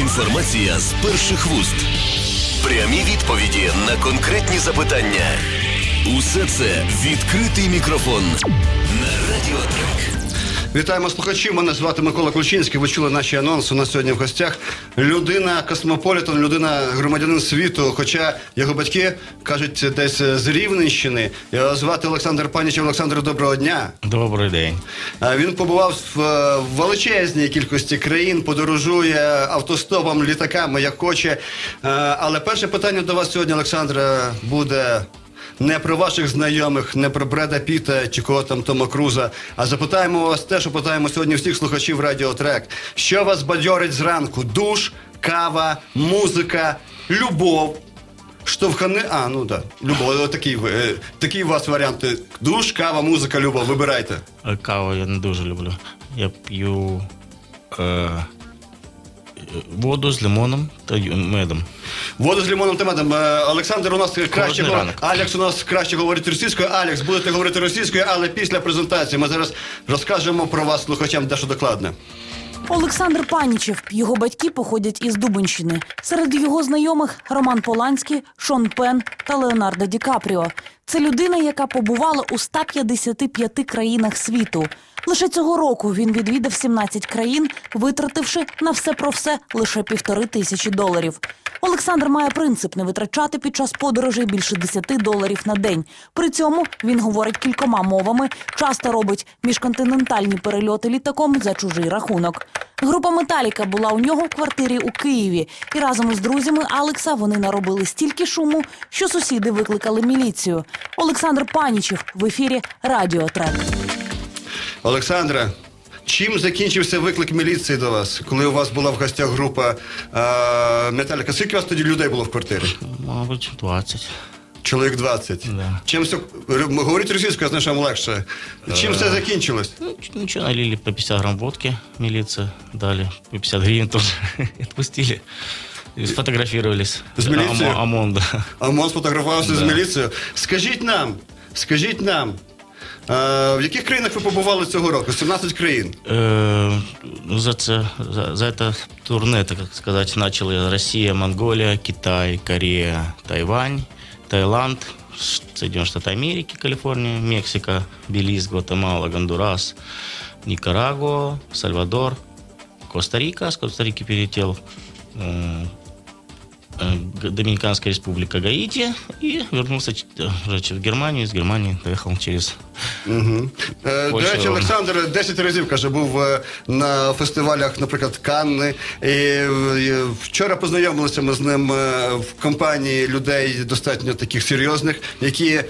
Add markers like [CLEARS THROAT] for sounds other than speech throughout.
Інформація з перших вуст. Прямі відповіді на конкретні запитання. Усе це відкритий мікрофон на Радіо Трек. Вітаємо слухачів. Мене звати Микола Ключинський. Ви чули наші анонси. У нас сьогодні в гостях людина космополітон, людина громадянин світу. Хоча його батьки кажуть десь з Рівненщини. Його звати Олександр Панічев. Олександр, доброго дня. Добрий день. Він побував в е, величезній кількості країн, подорожує автостопом, літаками, як хоче. Е, Але перше питання до вас сьогодні, Олександра, буде. Не про ваших знайомих, не про Бреда Піта чи кого там Тома Круза, а запитаємо вас те, що питаємо сьогодні всіх слухачів Радіотрек. Що вас бадьорить зранку? Душ, кава, музика, любов. Штовхани, а ну так, любов, такий, ви, е, такі у вас варіанти. Душ, кава, музика, любов. Вибирайте. Е, Каву я не дуже люблю. Я п'ю е, воду з лимоном та медом. Воду з лимоном та медом. Е, Олександр у нас краще ранок. Алекс у нас краще говорить російською. Алекс, будете говорити російською, але після презентації ми зараз розкажемо про вас слухачам дещо докладне. Олександр Панічев. Його батьки походять із Дубинщини. Серед його знайомих Роман Поланський, Шон Пен та Леонардо Ді Капріо. Це людина, яка побувала у 155 країнах світу. Лише цього року він відвідав 17 країн, витративши на все про все лише півтори тисячі доларів. Олександр має принцип не витрачати під час подорожей більше 10 доларів на день. При цьому він говорить кількома мовами, часто робить міжконтинентальні перельоти літаком за чужий рахунок. Група Металіка була у нього в квартирі у Києві, і разом із друзями Алекса вони наробили стільки шуму, що сусіди викликали міліцію. Олександр Панічев в ефірі Радіотрек. Олександра, чим закінчився виклик міліції до вас, коли у вас була в гостях група е, Металіка? Скільки у вас тоді людей було в квартирі? Мабуть, 20. Чоловік 20. Да. Чим все говорить російською, я знаю, вам легше. Чим все закінчилось? Ну, ничего, налили по 50 грамм водки милиция, дали по 50 гривен тоже отпустили. [LAUGHS] И сфотографировались. С милицией? Омо- ОМОН, да. ОМОН сфотографувався з міліцією. Скажіть нам, скажіть нам, е, в яких країнах ви побували цього року? 17 країн. Э, ну, за, це, за, за это турне, так сказать, начали Россия, Монголия, Китай, Корея, Тайвань, Таиланд, Ш- Соединенные Штаты Америки, Калифорния, Мексика, Белиз, Гватемала, Гондурас, Никарагуа, Сальвадор, Коста-Рика. С Коста-Рики перелетел э, э, Г- Доминиканская республика Гаити и вернулся э, в Германию. Из Германии доехал через Угу. До речі, Олександр 10 разів каже, був е, на фестивалях, наприклад, Канни. І, е, вчора познайомилися ми з ним е, в компанії людей достатньо таких серйозних, які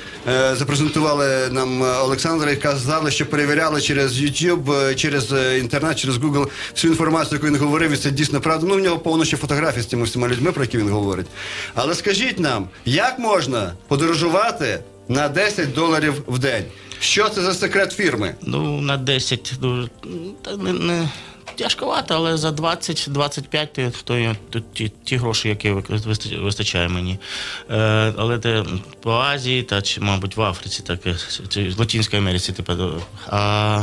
запрезентували нам Олександра і казали, що перевіряли через YouTube, через інтернет, через Google всю інформацію, яку він говорив, і це дійсно правда. Ну, в нього повно ще фотографій з цими всіма людьми, про які він говорить. Але скажіть нам, як можна подорожувати на 10 доларів в день? Що це за секрет фірми? Ну, на 10 дуже ну, не, не тяжковато, але за 20-25 то, то, ті, ті гроші, які вистачає, мені. Е, але це по Азії та чи, мабуть, в Африці, так, е, чи в Латинській Америці, типу. А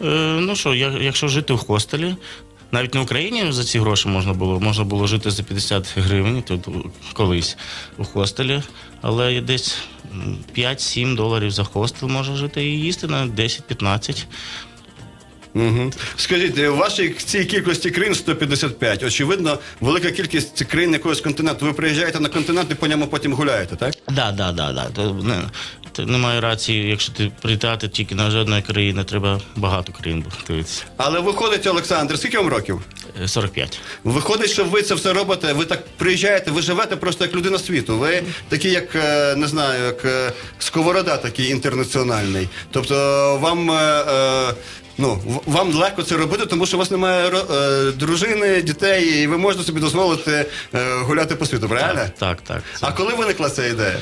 е, ну що, якщо жити в хостелі, навіть на Україні за ці гроші можна було можна було жити за 50 гривень тут колись у хостелі, але десь 5-7 доларів за хостел може жити і їсти на 10-15. Угу. Скажіть, у вашій цій кількості країн 155. Очевидно, велика кількість країн якогось континенту. Ви приїжджаєте на континент і по ньому потім гуляєте, так? Да, да, да, да. Не, немає рації, якщо ти прилітати тільки на жодної країни, треба багато країн дивитися. Але виходить, Олександр, скільки вам років? Е, 45. Виходить, що ви це все робите, ви так приїжджаєте, ви живете просто як людина світу. Ви такі, як е, не знаю, як е, сковорода, такий інтернаціональний. Тобто вам. е, е, Ну, вам легко це робити, тому що у вас немає е, дружини, дітей, і ви можете собі дозволити е, гуляти по світу, правильно? Так, так. Це- А коли виникла ця ідея?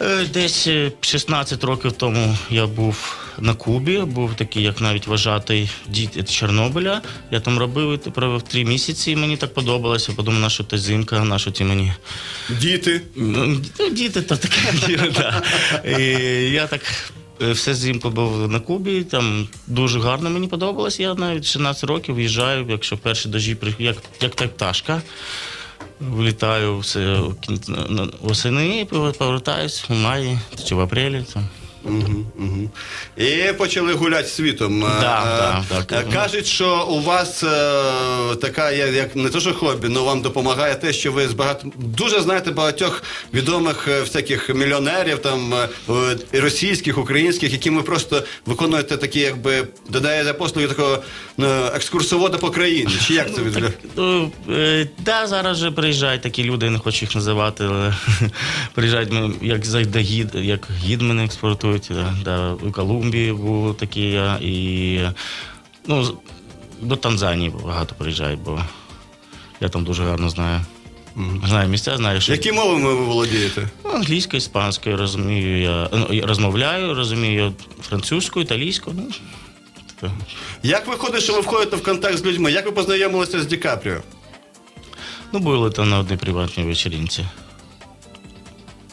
Е, Десь е, 16 років тому я був на Кубі, був такий, як навіть вважатий дід Чорнобиля. Я там робив і провів три місяці, і мені так подобалося. Подумав, на що та зимка, на що ті мені. Діти. Ну, діти то таке [LAUGHS] да. І я так е, все зимку був на Кубі, там дуже гарно мені подобалось. Я навіть 16 років в'їжджаю, якщо перші дожі як, як та пташка. Вилітаю все на- восени, повертаюсь в маї чи в апрелі. Там. Угу, угу. І почали гуляти світом. Да, Е, да, так. е, Кажуть, що у вас е, така як не то, що хобі, але вам допомагає те, що ви з багато дуже знаєте багатьох відомих всяких мільйонерів, там і російських, українських, яким ви просто виконуєте такі, якби додаєте послуги такого екскурсовода по країні. Чи як це відбувається? Ну, е, да, зараз же приїжджають такі люди, я не хочу їх називати, але [LAUGHS] приїжджають як зайде гід, як гід мене експортують. Да, да, у Колумбії були такі, я, і ну, до Танзанії багато приїжджають, бо я там дуже гарно знаю. Знаю місця, знаю, що Які мовами ви володієте? Ну, англійською, іспанською розумію я. Ну, я розмовляю, розумію французьку, італійську. Ну. Як виходить, що ви входите в контакт з людьми? Як ви познайомилися з Ді Капріо? ну були там на одній приватній вечеринці.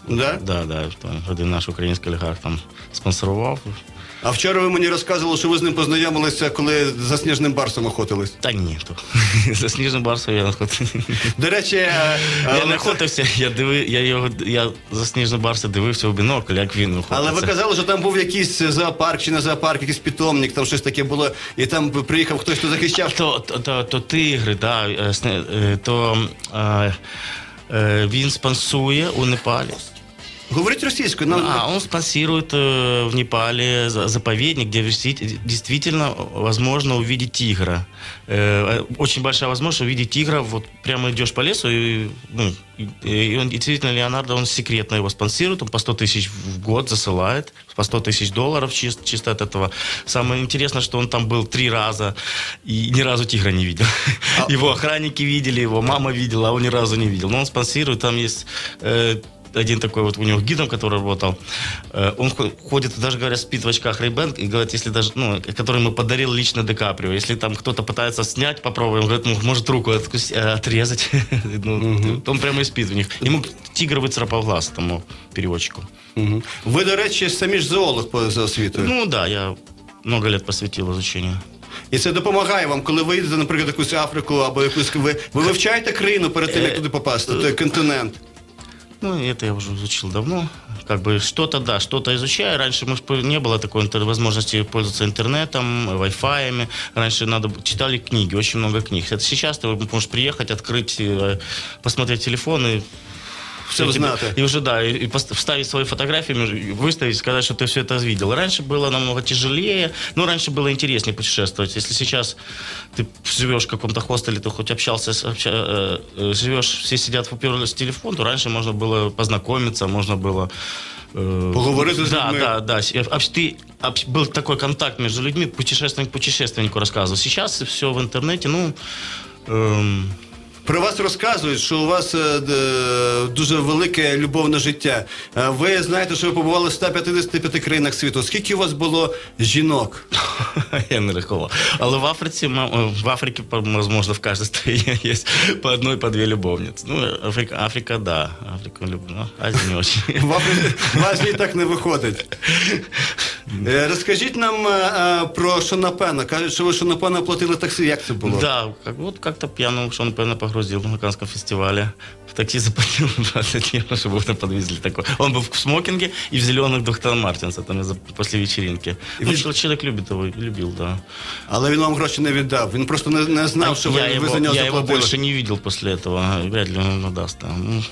Да? Да, да, там один наш український олігарх там спонсорував. А вчора ви мені розказували, що ви з ним познайомилися, коли за сніжним барсом охотились. Та ні, то [LAUGHS] за сніжним барсом я не охотився. До речі, Я не але, охотився, я диви, я його я за сніжним барсом дивився в бінокль, як він охотиться. але ви казали, що там був якийсь зоопарк чи не зоопарк, якийсь питомник, там щось таке було, і там приїхав хтось, хто захищав. То, то, то, то тигри, да, е, е, то е, він спонсує у Непалі. Говорить російською. Нам А, он спонсирует э, в Непале за- заповедник, где действи- действительно возможно увидеть тигра. Э, очень большая возможность увидеть тигра. Вот прямо идешь по лесу, и, ну, и- он действительно Леонардо, он секретно его спонсирует, он по 100 тысяч в год засылает, по 100 тысяч долларов чисто, чисто от этого. Самое интересное, что он там был три раза и ни разу тигра не видел. [LAUGHS] Его охранники видели, его мама видела, а он ни разу не видел. Но он спонсирует, там есть э, один такой вот у него гидом, который работал, э, он хо- ходит, даже говорят, спит в очках Ray-Ban, и говорит, если даже, ну, который ему подарил лично Ди Каприо, если там кто-то пытается снять, попробуем, говорит, ну, может руку откус- э, отрезать, [LAUGHS] ну, он прямо и спит в них. Ему тигр выцарапал глаз тому переводчику. Мгм. ви, до речі, самі ж зоолог по за освітою. Ну да, я много лет посвятил изучению. І це допомагає вам, коли ви їдете, наприклад, якусь Африку або якусь ви, ви вивчаєте країну перед тим, як туди попасти, той континент. Ну, это я уже изучил давно. Как бы что-то, да, что-то изучаю. Раньше может, по- не было такой интер- возможности пользоваться интернетом, вай-фаями. Раньше надо б- читали книги, очень много книг. Это сейчас ты можешь приехать, открыть, э, посмотреть телефон и Все знати. И уже, да, и, вставить свои фотографии, между- выставить, сказать, что ты все это видел. Раньше было намного тяжелее, но раньше было интереснее путешествовать. Если сейчас ты живешь в каком-то хостеле, ты хоть общался, обща- э, э, живешь, все сидят, уперлись в телефон, то раньше можно было познакомиться, можно было... э, Поговорить с Да, людьми. да, да. С- общ- Ты, был такой контакт между людьми, путешественник путешественнику рассказывал. Сейчас все в интернете, ну... эм, Про вас розказують, що у вас е, дуже велике любовне життя. Е, Ви знаєте, що ви побували в 155 країнах світу. Скільки у вас було жінок? [LAUGHS] Я не рахував. Але в Африці, ма- в Африці, можливо, в кожній країні є по одной, по дві любовниці. Ну, Африка, Африка, да. Африку люблю, ну, Азію не [LAUGHS] очень. В Африці в Азії так не виходить. [LAUGHS] Е, Розкажіть нам е, е, про Шонапена. Кажуть, що ви Шонапена платили таксі. Як це було? Да, как, вот как-то пьяным Шон Пенна погрузил на Канском фестивале. В такси заплатил [LAUGHS] 20 евро, чтобы его там подвезли. Такой. Он был в смокинге и в зеленых Доктор Мартинса там из-за- после вечеринки. Ну, чел- человек любит его, любил, да. Але він вам гроші не віддав. Він просто не, не знав, що ви, я ви его, за нього я его заплатили. больше не видел после этого. Вряд ли он надаст. да. Ну,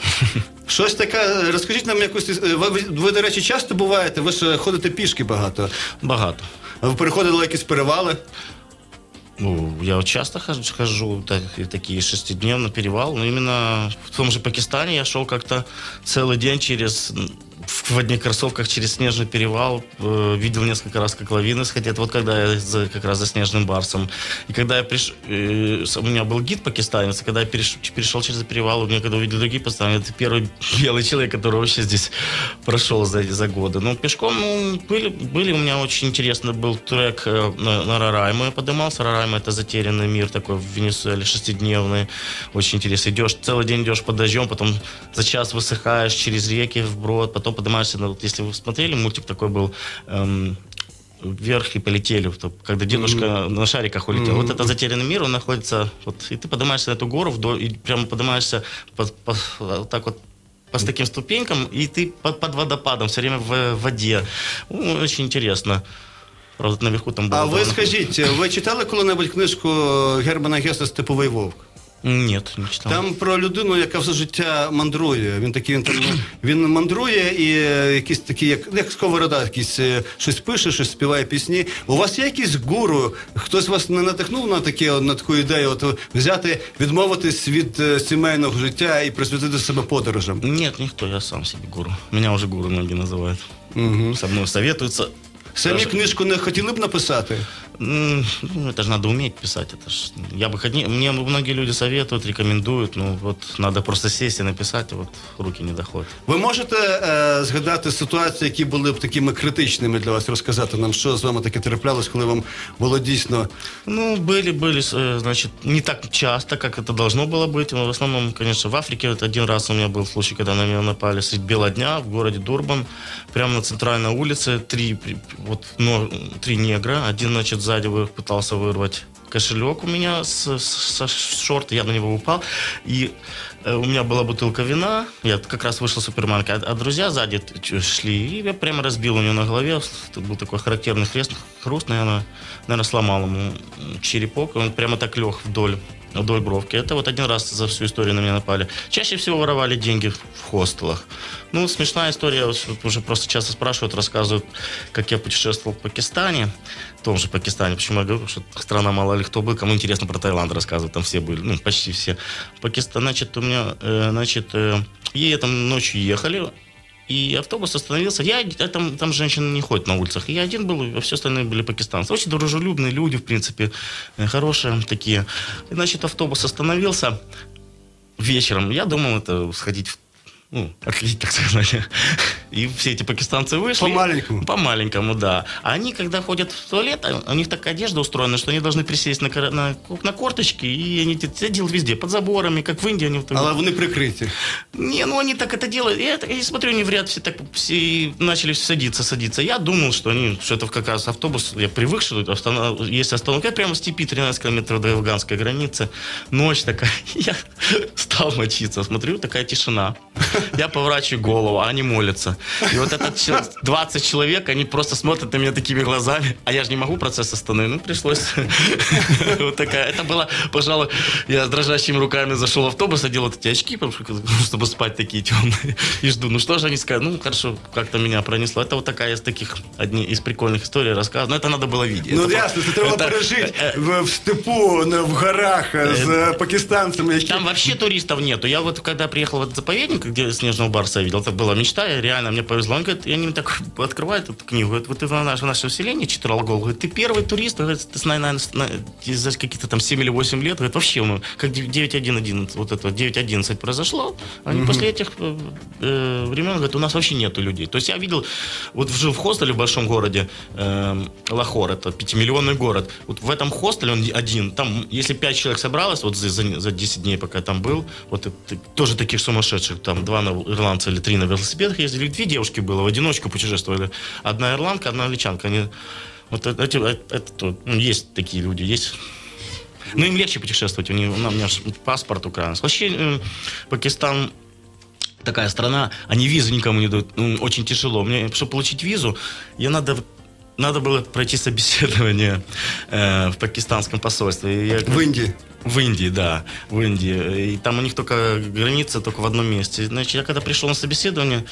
Щось таке, розкажіть нам якусь. е, Ви, ви, ви, до речі, часто буваєте, ви ж ходите пішки багато. Багато. Ви переходили якісь перевали. Ну, я часто хожу, хожу так, такие шестидневный перевал, но именно в том же Пакистане я шел как-то целый день через в одних кроссовках через снежный перевал, э, видел несколько раз, как лавины сходят. Вот когда я за- как раз за снежным барсом. И когда я пришел, у меня был гид пакистанец, и когда я переш- перешел через перевал, у меня когда увидел другие пакистанцы, это первый [LAUGHS] белый человек, который вообще здесь прошел за, за годы. Ну, пешком ну, были, были у меня очень интересный был трек э, на, на Рарайму я поднимался. Рарайма это затерянный мир такой в Венесуэле, шестидневный. Очень интересно. Идешь, целый день идешь под дождем, потом за час высыхаешь через реки вброд, потом поднимаешься на- вот если вы смотрели, мультик такой был, эм, вверх и полетели, когда дедушка на шариках улетел. Вот это затерянный мир, он находится, вот, и ты поднимаешься на эту гору вдоль, и прямо поднимаешься по, по- вот так вот по с таким ступенькам, и ты под, под водопадом, все время в воде. Ну, очень интересно. Правда, наверху там было... А ви довольно- скажіть, ви читали коли-небудь книжку Германа Геса Степовий вовк? Нет, не читал. Там про людину, яка все життя мандрує. Він такий він там він мандрує і е, якісь такі, як, як сковорода, якісь е, щось пише, щось співає пісні. У вас є якийсь гуру? Хтось вас не натихнув на таке на таку ідею? От взяти, відмовитись від е, сімейного життя і присвятити себе подорожам? Нет, никто, я сам себе гуру. Меня уже гуру многие называют. Со мной советуются. Самі Даже- книжку не хотіли б написати? М, Ну, это же надо уметь писать. Это ж, я бы хотел, мне многие люди советуют, рекомендуют, ну вот надо просто сесть и написать, а вот руки не доходят. Ви можете е, згадати ситуації, які були б такими критичними для вас, розказати нам, що з вами таке траплялось, коли вам було дійсно Ну, были, были, э, значит, не так часто, как это должно было быть. Но в основном, конечно, в Африке вот один раз у меня был случай, когда на меня напали средь бела дня в городе Дурбан, прямо на центральной улице, три, при- вот, но, три негра, один, значит, сзади вы- пытался вырвать кошелек у меня с, с- со шорт, я на него упал, и э, у меня была бутылка вина, я как раз вышел с супермаркета, а, а друзья сзади шли, и я прямо разбил у него на голове, тут был такой характерный хрест, хруст, наверное, наверное, сломал ему черепок, он прямо так лег вдоль вдоль бровки. Это вот один раз за всю историю на меня напали. Чаще всего воровали деньги в в хостелах. Ну, смешная история, вот уже просто часто спрашивают, рассказывают, как я путешествовал в Пакистане, в том же Пакистане. Почему я говорю, что страна мало ли кто был, кому интересно про Таиланд рассказывать, там все были, ну, почти все. Пакистан, значит, у меня, э, значит, э, и там ночью ехали, и автобус остановился. Я, а там, там женщины не ходят на улицах. Я один был, а все остальные были пакистанцы. Очень дружелюбные люди, в принципе, э, хорошие такие. И, значит, автобус остановился вечером. Я думал, это сходить в ну, отлить, так сказать. [LAUGHS] И все эти пакистанцы вышли. По-маленькому. По-маленькому, да. А они, когда ходят в туалет, а у них такая одежда устроена, что они должны присесть на, на, на корточки, и они это делают везде, под заборами, как в Индии. Они вот- Але вони прикриті. не, ну они так это делают. Я, я смотрю, они в ряд все так все начали садиться, садиться. Я думал, что они, что это как раз автобус. Я привык, что тут останов... есть остановка Я прямо в степи 13 километров до афганской границы. Ночь такая. [LAUGHS] Я стал мочиться. Смотрю, такая тишина. Я поворачиваю голову, а они молятся. И вот этот чел- 20 человек, они просто смотрят на меня такими глазами. А я же не могу процесс остановить. Ну, пришлось. [LAUGHS] Вот такая. Это было, пожалуй, я с дрожащими руками зашел в автобус, одел вот эти очки, чтобы спать такие темные. [LAUGHS] И жду. Ну, что же они скажут? Ну, хорошо, как-то меня пронесло. Это вот такая из таких, одни из прикольных историй рассказываю. Но это надо было видеть. Ну Это ясно, це треба это- пережити в, в степу, в горах е, пакистанцями, які Там вообще туристов нету. Я вот когда приехал в этот заповедник, где снежного барса я видел, это была мечта, и реально мне повезло. Он говорит, и они мне так открывают эту книгу, говорит, вот ты в наше, наше вселение читал гол, говорит, ты первый турист, говорит, ты знаешь, наверное, на- за какие-то там 7 или 8 лет, говорит, вообще, ну, как 9.1.11, вот это 9.11 произошло, они после этих э, э, времен, говорят, у нас вообще нету людей. То есть я видел, вот жил в хостеле в большом городе, э, Лахор, это пятимиллионный город, вот в этом хостеле он один, там, если 5 человек собралось, вот за, за, за 10 дней, пока я там был, вот это, тоже таких сумасшедших, там два на, ирландца или три на велосипедах ездили, две девушки было, в одиночку путешествовали, одна ирландка, одна англичанка, они, вот это, эти- это, это, ну, есть такие люди, есть ну, им легче путешествовать. У, них, у меня ж паспорт украинский. Вообще, э, Пакистан такая страна, они визу никому не дают. Ну, очень тяжело. Мне, чтобы получить визу, я надо надо было пройти собеседование э, в пакистанском посольстве. И я- в Індії. в Индии, да, в Индии. И там у них только граница только в одном месте. Значит, я когда пришел на собеседование,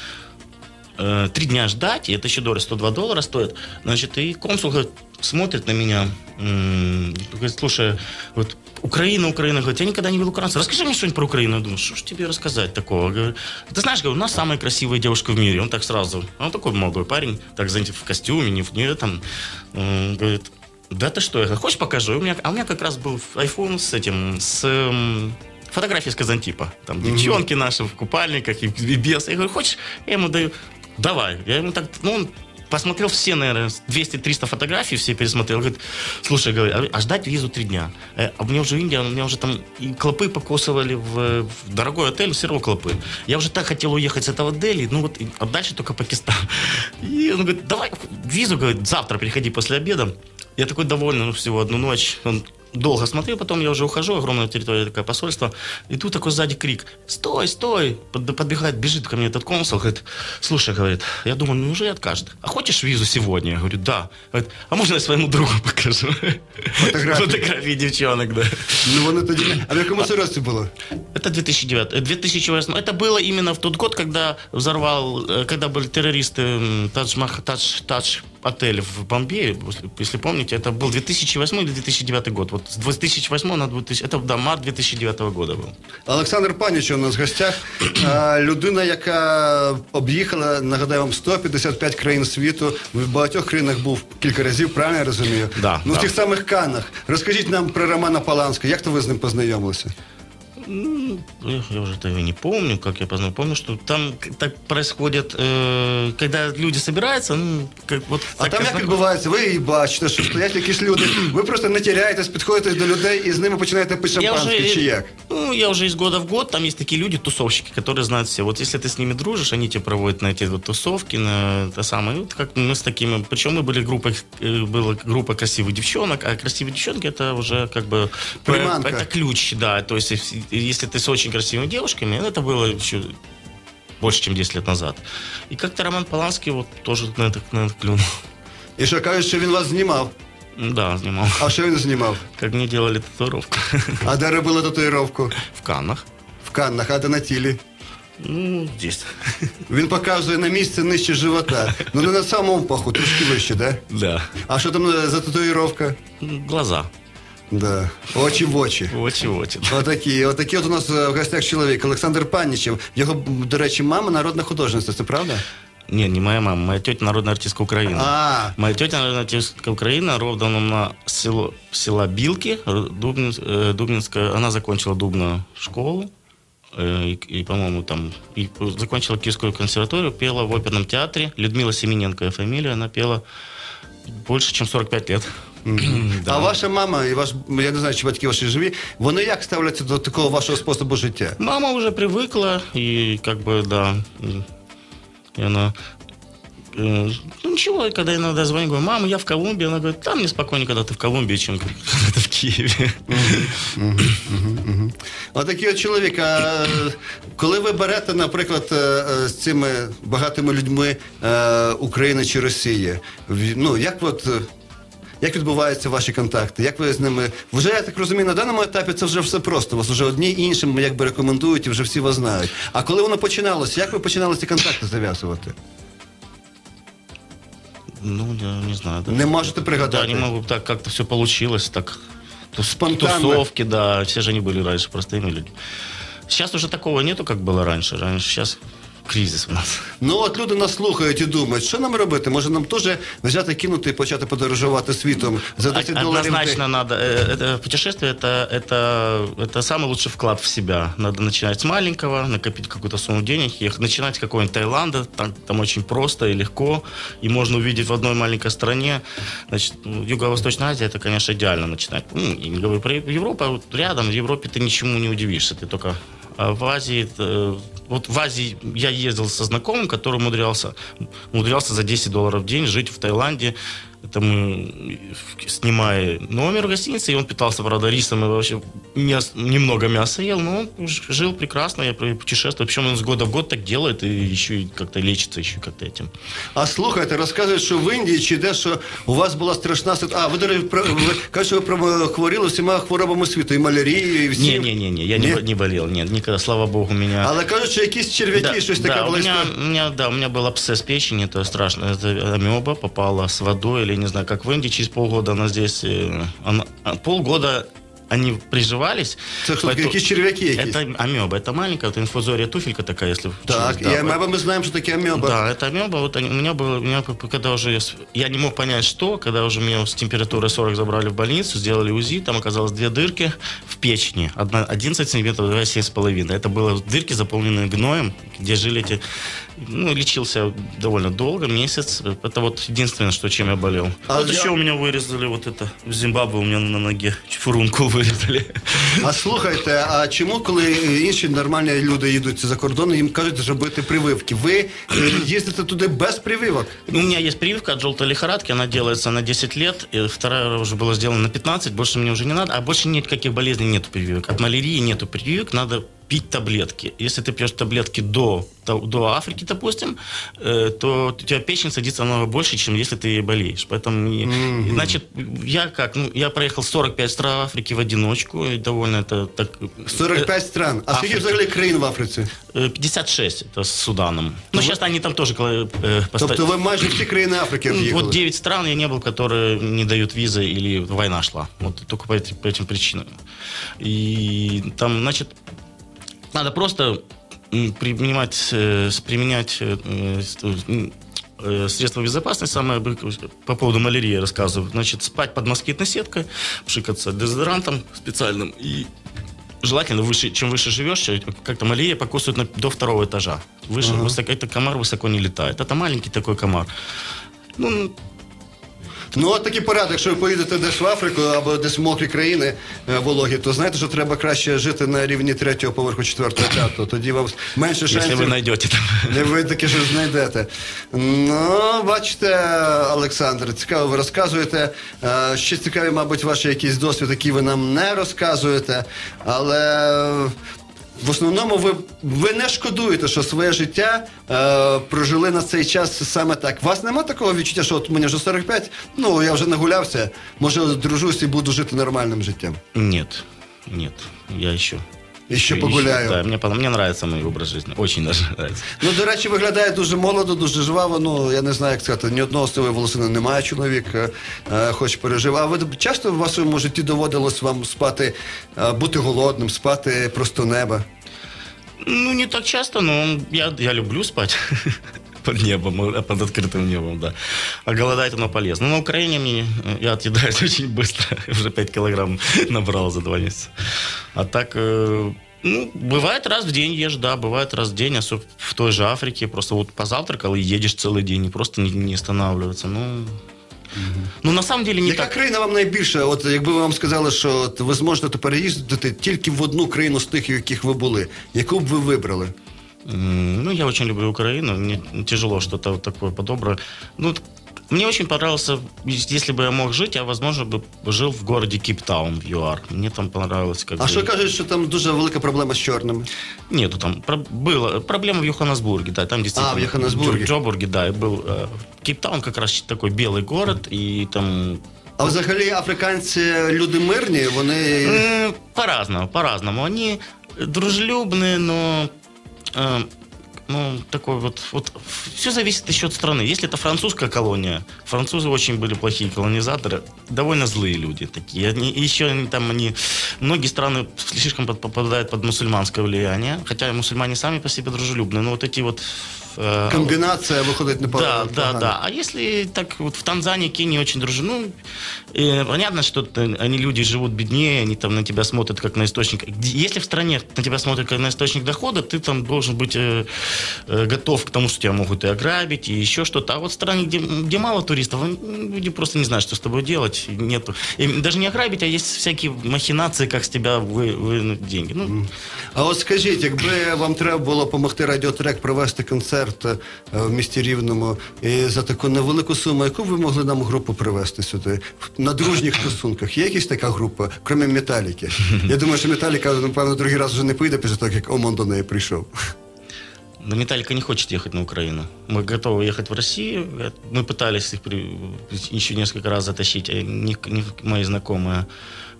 э, три дня ждать, и это еще дорого, 102 доллара стоит. Значит, и консул говорит, смотрит на меня, говорит, слушай, вот Украина, Украина, говорит, я никогда не видел украинцев. Расскажи мне что-нибудь про Украину. Я думаю, что ж тебе рассказать такого? Говорю, Ты знаешь, говорю, у нас самая красивая девушка в мире. Он так сразу, он такой молодой парень, так, знаете, в костюме, не в не там. Говорит, да ты что? Я говорю, хочешь покажу? И У меня, а у меня как раз был iPhone с этим, с м, фотографией с Казантипа. Там девчонки наши в купальниках и, и без. Я говорю, хочешь? Я ему даю, давай. Я ему так, ну, он посмотрел все, наверное, 200-300 фотографий, все пересмотрел. Говорит, слушай, говорит, а- а ждать визу три дня. Э, А мне уже Индия, у меня уже там и клопы покосывали в, в дорогой отель, все равно клопы. Я уже так хотел уехать с этого Дели, ну вот, а дальше только Пакистан. [LAUGHS] И он говорит, давай визу, говорит, завтра приходи после обеда. Я такой довольный, ну, всего одну ночь. Он долго смотрел, потом я уже ухожу, огромная территория, такое посольство. И тут такой сзади крик, стой, стой. Под- подбегает, бежит ко мне этот консул, говорит, слушай, говорит, я думаю, ну неужели откажет? А хочешь визу сегодня? Я говорю, да. Говорит, а можно я своему другу [LAUGHS] покажу? Фотографии. Фотографии девчонок, да. Ну вони тоді не. А в якому це році було? Это 2009, э, 2008. Это было именно в тот год, когда взорвал, э, когда были террористы м, Тадж, Мах- Тадж, Тадж отель в Бомбее, если, если помните, это был 2008 или 2009 год. Вот с 2008 на 2000, это да, март 2009 года был. Олександр Паніч у нас в гостях. [CLEARS THROAT] А, Людина, яка об'їхала, нагадаю вам, 155 країн світу. В багатьох країнах був кілька разів, правильно я розумію? Да, ну, в да. тих самих Каннах. Розкажіть нам про Романа Поланського. Як то ви з ним познайомилися? Ну, я, я уже этого не помню, как я познал. Помню, что там к- так происходит, э, когда люди собираются, ну, как вот... А так там як знаком- відбувається? Ви і бачите, що стоять якісь люди. Ви просто не тіряєтесь, підходите до людей і з ними починаєте пити Я шампанське, уже, чи як? ну, я уже из года в год, там есть такие люди, тусовщики, которые знают все. Вот если ты с ними дружишь, они тебя проводят на эти вот тусовки, на это самое. И Вот как мы с такими, причем мы были группой, э, была группа красивых девчонок, а красивые девчонки это уже как бы Приманка. это ключ, да. То есть если, если ты с очень красивыми девушками, это было еще больше, чем 10 лет назад. И как-то Роман Поланский вот тоже на это, на это клюнул. І що кажуть, що він вас знімав. Да, снимал. А що він знімав? Как мне делали татуировку А де робили татуїровку? в Каннах. В Каннах, а де на тілі? Ну, здесь. Він показує на місце нижче живота. Ну не на самому паху, трошки вище, да? Да. А що там е, за татуїровка? Глаза. Да. Очі в очі. Очі-очі. Отакі, отакі от у нас е, в гостях чоловік Олександр Паннічев. Його, до речі, мама народна художниця, це правда? Не, не моя мама, моя тетя народная артистка Украины. А, Моя тетя народная артистка Украины, родом на село, села Билки, Дубнин, э, Дубнинская. Она закончила Дубную школу. э, И, и, по-моему, там и закончила Киевскую консерваторию, пела в оперном театре. Людмила Семененко ее фамилия, она пела больше, чем 45 лет. а ваша мама і ваш, я не знаю, чи батьки ваші живі, вони як ставляться до такого вашого способу життя? Мама уже привыкла, и как бы, да, и- и она... э, Ну ничего, и когда иногда звоню, говорю, мама, я в Колумбии, она говорит, там мне спокойнее, когда ты в Колумбии, чем когда ты в Киеве. Отакий от чоловік. А е, коли ви берете, наприклад, е, е, з цими багатими людьми е, України чи Росії, в- ну як от. е, Як відбуваються ваші контакти? Як ви з ними вже я так розумію, на даному етапі це вже все просто. Вас вже одні іншим якби рекомендують і вже всі вас знають. А коли воно починалося, як ви починали ці контакти зав'язувати? Ну, я не знаю. Да. Не можете Да, пригадати? не могу, так как-то все получилось, так тус- Спонтанно. тусовки, да, все же они были раньше простыми людьми. Сейчас уже такого нету, как было раньше. Раньше сейчас кризис у нас. Ну от люди нас слухають і думають, що нам робити? Може нам теж взяти, кинути і почати подорожувати світом за 10 доларів. в день? Однозначно надо. э, Это путешествие это, это, это самый лучший вклад в себя. Надо начинать с маленького, накопить какую-то сумму денег, ехать, начинать с какого-нибудь Таиланда, там, там очень просто и легко, и можно увидеть в одной маленькой стране. Значит, ну, Юго-Восточная Азия, это, конечно, идеально начинать. Ну, я не говорю про Европу, а вот рядом, в Европе ты ничему не удивишься, ты только а в Азии, э, вот в Азии я ездил со знакомым, который умудрялся, умудрялся за 10 долларов в день жить в Таиланде. Это мы в- снимая номер в гостинице, и он питался, правда, рисом и вообще мяс- немного мяса ел, но он ж- жил прекрасно, я про- путешествую. Причем он с года в год так делает и еще и как-то лечится еще как-то этим. А слухайте, розказують, що в Індії чи де, що у вас була страшна ситуація. А, ви, до речі, про- ви кажете, що ви про- хворіли всіма хворобами світу, і малярією, і всім. Не-не-не, я Ні? не, бо- не болел, нет, никогда, слава богу, меня... Але кажуть, що якісь черв'яки, щось таке да, у було. меня, історія. у меня, да, у меня был абсцесс печени, это страшно. Это амеба попала с водой, или не знаю, как в Индии, через полгода она здесь... э, Она, а, полгода они приживались. Це що, Поэтому- якісь черв'яки якісь? Это амеба, это маленькая, вот инфузория туфелька такая, если... Так, да, і амеба ми знаємо, що таке амеба. Да, это амеба. Вот они- у меня было, у меня п- когда уже я с- я не мог понять, что, когда уже меня с температурой 40 забрали в больницу, сделали УЗИ, там оказалось две дырки в печени, одна 11 сантиметров, другая 7,5. Это были дырки, заполненные гноем, где жили эти Ну, лечился довольно долго, месяц. Это вот единственное, что чем я болел. А вот я- еще у меня вырезали вот это. В Зимбабве у меня на ноге фурунку [LAUGHS] вырезали. А слухайте, а чому, коли інші нормальні люди їдуть за кордон, їм кажуть зробити прививки? Ви е, їздите туди без прививок? Ну, У меня есть прививка от желтой лихорадки, она делается на 10 лет, и вторая уже была сделана на 15, больше мне уже не надо, а больше никаких болезней нету прививок. От малярии нету прививок, надо пить таблетки. Если ты пьешь таблетки до, до, до Африки, допустим, э, то у тебя печень садится намного больше, чем если ты ей болеешь. Поэтому, и- и, значит, я как, ну, я проехал 45 стран Африки в одиночку, и довольно это так... 45 стран. А скільки Африки. взагалі країн в Африці? Э, 56 это с Суданом. Ну, сейчас они там тоже э, поста- Тобто ви майже всі країни Африки Ну, об'їхали? Вот 9 стран я не был, которые не дают визы или война шла. Вот только по, эти- по этим причинам. И там, значит, надо просто применять, э, с- применять э, э, средства безопасности, самое по поводу малярии рассказываю. Значит, спать под москитной сеткой, пшикаться дезодорантом специальным и желательно выше, чем выше живешь, как-то малярия покусывает на- до второго этажа. Выше, высоко, это комар высоко не летает. Это маленький такой комар. Ну, Ну, от такий порядок, якщо ви поїдете десь в Африку або десь в мокрі країни е, вологі, то знаєте, що треба краще жити на рівні третього поверху, четвертого, п'ятого. Тоді вам менше шансів. вы найдете там. Не ви таки що знайдете. Ну, бачите, Олександр, цікаво, ви розказуєте. Е, Ще цікаві, мабуть, ваші якісь досвід, який ви нам не розказуєте. Але в основному ви, ви не шкодуєте, що своє життя е, прожили на цей час саме так. У вас нема такого відчуття, що от мені вже 45, ну я вже нагулявся, може дружусь і буду жити нормальним життям. Ні, ні, я еще. І ще еще- погуляю. Да, мне, пон- мне нравится мой образ жизни, очень даже нравится. Ну, до речі, виглядає дуже молодо, дуже жваво. Ну, я не знаю, як сказати, ні одного сивої волосини немає чоловік, е, е, хоч пережив. А ви часто в вашому житті доводилось вам спати, е, бути голодним, спати просто неба? Ну, не так часто, но я, я люблю спать [LAUGHS] под небом, э, под открытым небом, да. А голодать оно полезно. Но на Украине мне, э, я отъедаюсь [LAUGHS] очень быстро, уже 5 килограмм набрал за два месяца. А так, э, ну, бывает раз в день ешь, да, бывает раз в день, особенно в той же Африке, просто вот позавтракал и едешь целый день, и просто не, не останавливаться, ну... Ну, на самом деле, не Яка так. країна вам найбільше? От якби вам сказали, що от ви зможете тепер їздити тільки в одну країну з тих, в яких ви були, яку б ви вибрали? М, Ну, я очень люблю Украину. Мне тяжело что-то вот такое подоброе. Ну, т- мне очень понравился, если бы я мог жить, я, возможно, бы жил в городе Кейптаун в ЮАР. Мне там понравилось как А бы- що кажуть, що там дуже велика проблема з чорними? Нету там. Про- было. Проблема в Йоханнесбурге, да, там действительно. А, в Йоханнесбурге. Джо- Джобурге, да, и был. э, Кейптаун как раз такой белый город, и там А взагалі африканці люди мирні, вони. Э, По-разному, по-разному. Они дружелюбные, но э, ну, такой вот, вот все зависит еще от страны. Если это французская колония, французы очень были плохие колонизаторы, довольно злые люди такие. Они, еще они, там они, многие страны слишком под- попадают под мусульманское влияние, хотя мусульмане сами по себе дружелюбные, но вот эти вот э, Комбінація виходить не да, да, да. А если так вот в Танзании, Кении очень дружны, ну, э, понятно, что т- они люди живут беднее, они там на тебя смотрят как на источник. Где- Если в стране на тебя смотрят как на источник дохода, ты там должен быть э, э, готов к тому, что тебя могут и ограбить, и еще что-то. А вот в стране, где, где мало туристов, м, люди просто не знают, что с тобой делать. и Нету. И даже не ограбить, а есть всякие махинации, как с тебя вы, вынуть деньги. Ну, А от скажіть, якби вам треба було допомогти радіотрек провести концерт е, в місті Рівному і за таку невелику суму, яку б ви могли нам групу привезти сюди на дружніх стосунках? Є якась така група, крім Металіки? Я думаю, що Металіка, напевно, другий раз вже не поїде після того, як Омон до неї прийшов. Но Металлика не хочет ехать на Украину. Мы готовы ехать в Россию. Э, Мы пытались их при- еще несколько раз затащить, а не, не мои знакомые.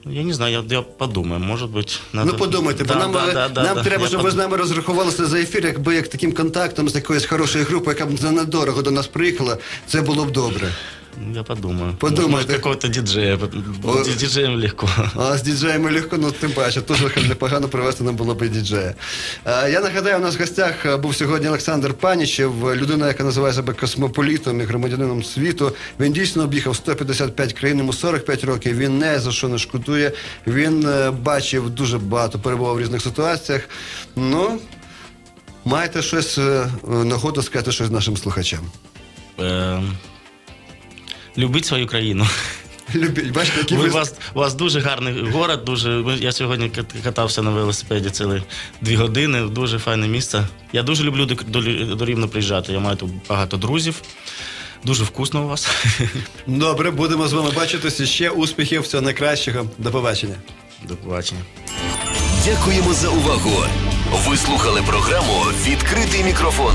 Ну, Я не знаю, я, я подумаю, може бути. надо... Ну подумайте, бо Да, нам, да, е, да, нам да. треба, щоб ви з нами розрахувалися за ефір, якби як таким контактом з якоюсь хорошою групою, яка б за недорого до нас приїхала, це було б добре. Я подумаю. Подумайте. Какого-то диджея. О. С диджеем легко. А з діджеями легко, ну тим паче, дуже непогано привезти нам було би діджея. Е, Я нагадаю, у нас в гостях е, був сьогодні Олександр Панічев, людина, яка називає себе космополітом і громадянином світу. Він дійсно об'їхав 155 країн, йому 45 років. Він не за що не шкодує. Він е, бачив дуже багато, перебував в різних ситуаціях. Ну. маєте щось е, нагоду сказати щось нашим слухачам? Е, любіть свою країну. Любіть, бачите, які Ви, ви у, вас, у вас дуже гарний город. Дуже, я сьогодні катався на велосипеді цілі дві години. Дуже файне місце. Я дуже люблю до, до, до Рівно приїжджати. Я маю тут багато друзів. Дуже вкусно у вас. [LAUGHS] Добре, будемо з вами бачитися. Ще успіхів, всього найкращого. До побачення. До побачення. Дякуємо за увагу. Ви слухали програму Відкритий мікрофон.